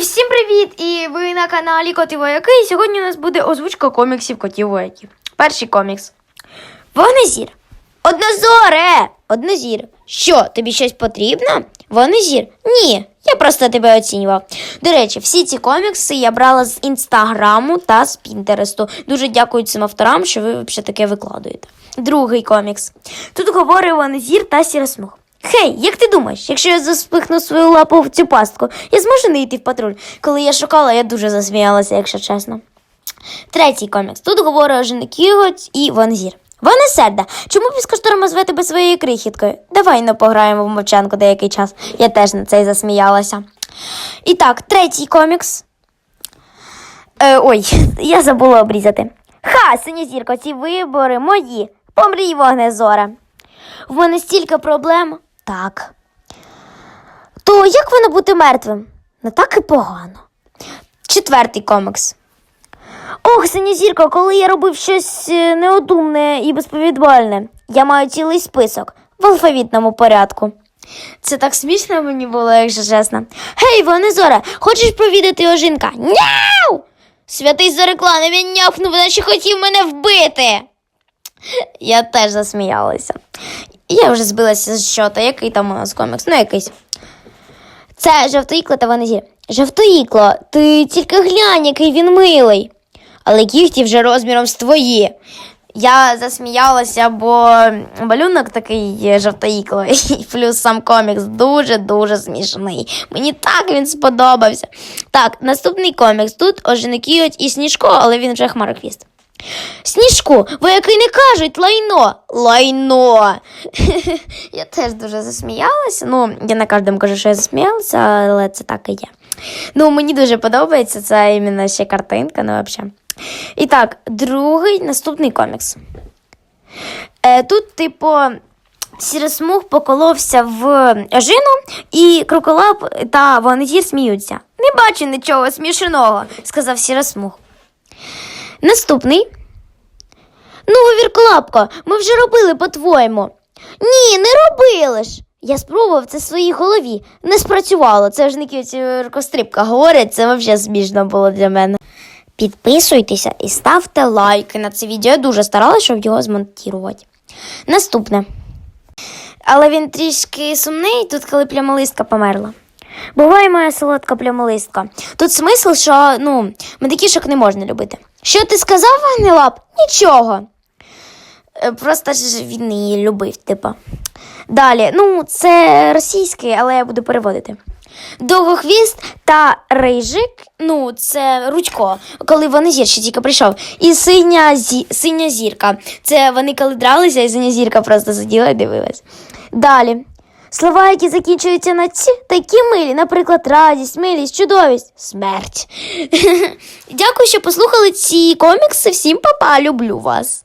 всім привіт! І ви на каналі Коти Вояки. І сьогодні у нас буде озвучка коміксів Котів Вояків. Перший комікс. Вогнезір. Однозоре! Однозір. Що, тобі щось потрібно? Вогнезір? Ні, я просто тебе оцінював. До речі, всі ці комікси я брала з інстаграму та з Пінтересту. Дуже дякую цим авторам, що ви взагалі таке викладуєте. Другий комікс. Тут говорить Вогнезір та Сіросмуг. Хей, як ти думаєш, якщо я заспихну свою лапу в цю пастку, я зможу не йти в патруль? Коли я шукала, я дуже засміялася, якщо чесно. Третій комікс. Тут говорить Оженик і Ванзір. Ване серда, чому піскошторма зве тебе своєю крихіткою? Давай ну пограємо в мовчанку деякий час. Я теж на це засміялася. І так, третій комікс. Е, ой, я забула обрізати. Ха, синьозірко, ці вибори мої. Помрій, вогнезора. В мене стільки проблем. Так. То як воно бути мертвим? Не так і погано. Четвертий комікс. Ох, синьозірко, коли я робив щось е, неодумне і безповідбальне, я маю цілий список в алфавітному порядку. Це так смішно мені було, якщо чесно. Гей, Вонезора, хочеш провідати ожинка? Няу! Святий Зореклан, він нявкнув, наче хотів мене вбити. Я теж засміялася. Я вже збилася з щота, який там нас комікс, ну якийсь. Це жовтоїкло та ванезір. Жовтоїкло, ти тільки глянь, який він милий. Але кіхті вже розміром з твої. Я засміялася, бо малюнок такий жовтоїкло, і плюс сам комікс дуже-дуже смішний. Мені так він сподобався. Так, наступний комікс. Тут оженикіють і Сніжко, але він вже хмарохвіст. Сніжку, вояки не кажуть лайно. Лайно. я теж дуже засміялася. Ну, я на кожному кажу, що я засміялася, але це так і є. Ну, мені дуже подобається це іменно ще картинка, ну взагалі. І так, другий наступний комікс. Е, тут, типу, Сіросмуг поколовся в ожину, і кроколап та Вогнезір сміються. Не бачу нічого смішного, сказав Сіросмуг. Наступний. Ну, Вірклапко, ми вже робили по-твоєму. Ні, не робили ж. Я спробував це в своїй голові. Не спрацювало. Це ж не рукостріпка говорить, це взагалі смішно було для мене. Підписуйтеся і ставте лайки на це відео. Я дуже старалася, щоб його змонтувати. Наступне. Але він трішки сумний, тут коли плямолистка померла. Буває моя солодка плямолистка. Тут смисл, що ну, медикішок не можна любити. Що ти сказав, Вагнелап? Нічого. Е, Просто ж він її любив, типа. Далі, ну, це російський, але я буду переводити. Довгохвіст та рижик, ну, це Рудько, коли вони ще тільки прийшов. І синя, зі... синя зірка. Це вони коли дралися, і синя зірка просто сиділа і дивилась. Далі. Слова, які закінчуються на ці, такі милі, наприклад, радість, милість, чудовість, смерть. Дякую, що послухали ці комікси. Всім папа, люблю вас.